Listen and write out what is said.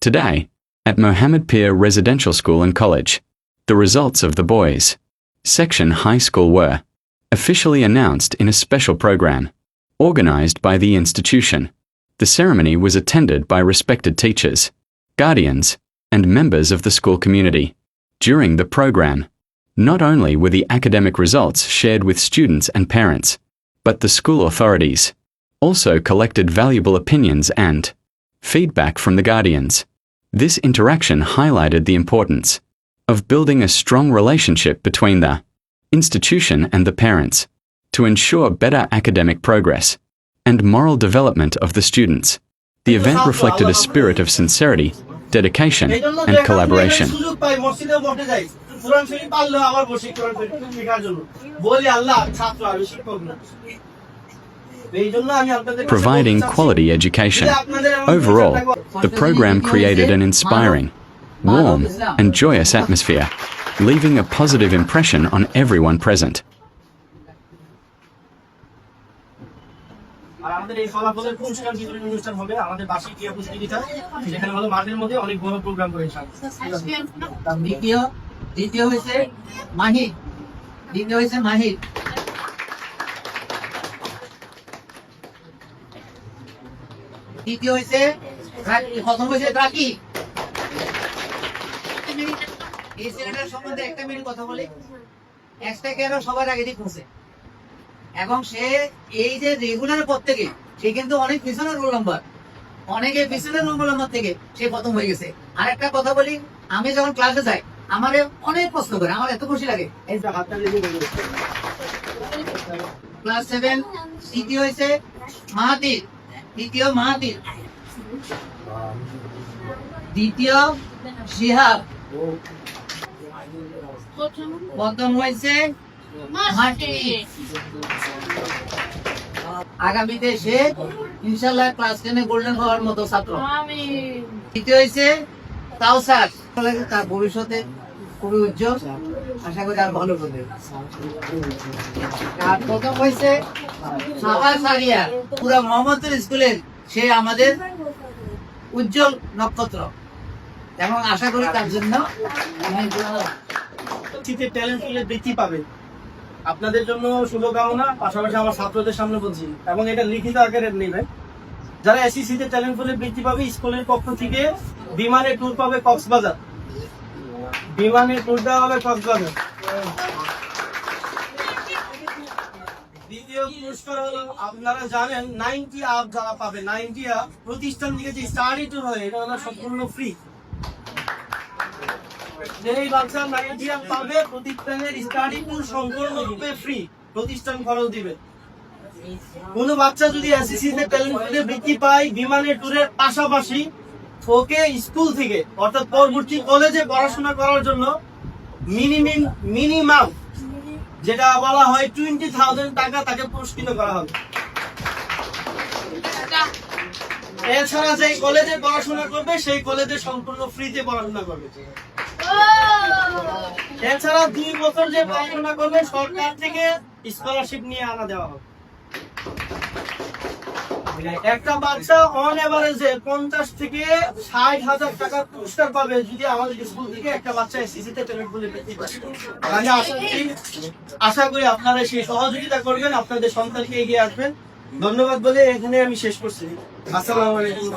Today, at Mohammed Pir Residential School and College, the results of the boys' section high school were officially announced in a special program organized by the institution. The ceremony was attended by respected teachers, guardians, and members of the school community. During the program, not only were the academic results shared with students and parents, but the school authorities also collected valuable opinions and feedback from the guardians. This interaction highlighted the importance of building a strong relationship between the institution and the parents to ensure better academic progress and moral development of the students. The event reflected a spirit of sincerity, dedication, এই জন্য and দেখা collaboration. সুযোগ পাই মসজিদেও বসে যাই কোরআন শরীফ পারলেও আবার বসে কোরআন শরীফ লেখার জন্য বলি আল্লাহ ছাত্র আমি শিক্ষক না providing বলতে চাচ্ছি, quality education. যদি আপনাদের এমন Overall, চিন্তা থাকে- the program created an inspiring, warm, and joyous atmosphere, leaving a positive impression on everyone present. আর আমাদের এই ফলাফলের পুরস্কার বিতরণ অনুষ্ঠান হবে আমাদের বার্ষিক ক্রিয়া প্রতিযোগিতা যেখানে হলো মাঠের মধ্যে অনেক বড় প্রোগ্রাম করে ইনশাআল্লাহ। তার দ্বিতীয় দ্বিতীয় হয়েছে মাহির দ্বিতীয় হয়েছে মাহির তৃতীয় হয়েছে? প্রথম হয়েছে? রাকি এই ছেলেটার সম্বন্ধে একটা মিনিট কথা বলি। একটা কেন সবার আগে ঠিক এবং সে এই যে রেগুলার পর থেকে সে কিন্তু অনেক রোল নাম্বার অনেকে রোল নাম্বার থেকে সে প্রথম হয়ে গেছে। আর একটা কথা বলি আমি যখন ক্লাসে যাই আমার অনেক প্রশ্ন করে আমার এত খুশি লাগে। ক্লাস সেভেন তৃতীয় হয়েছে? মাহাতির তৃতীয় মাহাতির দ্বিতীয় শিহাব প্রথম হয়েছে আগামীতে সে ইনশাল্লাহ ক্লাস টেনে গোল্ডেন হওয়ার মতো ছাত্র। তৃতীয় হয়েছে কাউসার তার ভবিষ্যতে খুবই উজ্জ্বল। আশা করি আর ভালো করবে। আর প্রথম হয়েছে সে আমাদের উজ্জ্বল নক্ষত্র। এবং আশা করি তার জন্য ট্যালেন্ট পাবে। আপনাদের জন্য শুভকামনা, পাশাপাশি আমার ছাত্রদের সামনে বলছি। এবং এটা লিখিত আকারে নেবেন যারা এসিসিতে ট্যালেন্ট ফুলে বৃদ্ধি পাবে, স্কুলের পক্ষ থেকে বিমানে ট্যুর পাবে কক্সবাজার। বিমানে ট্যুর দেওয়া হবে কক্সবাজার দ্বিতীয় হলো। আপনারা জানেন নাইনটি আপ যারা পাবে নাইনটি আপ প্রতিষ্ঠান থেকে যে হয়, এটা সম্পূর্ণ ফ্রি বাচ্চা কোনো যদি পায়, বিমানের ট্যুরের পাশাপাশি ওকে স্কুল থেকে, অর্থাৎ পরবর্তী কলেজে পড়াশোনা করার জন্য মিনিমিম মিনিমাম যেটা বলা হয় টোয়েন্টি থাউজেন্ড টাকা তাকে পুরস্কৃত করা হবে। এছাড়া যে কলেজে পড়াশোনা করবে, সেই কলেজে সম্পূর্ণ ফ্রিতে পড়াশোনা করবে। এছাড়া দুই বছর যে পড়াশোনা করবে, সরকার থেকে স্কলারশিপ নিয়ে আনা দেওয়া হবে। একটা বাচ্চা অন এভারেজে পঞ্চাশ থেকে ষাট হাজার পুরস্কার পাবে যদি আমাদের স্কুল থেকে একটা বাচ্চা এসিসিতে পেমেন্ট বলে পেতে আশা করি আপনারা সেই সহযোগিতা করবেন, আপনাদের সন্তানকে এগিয়ে আসবেন। ধন্যবাদ বলে এখানে আমি শেষ করছি। আসসালামু আলাইকুম।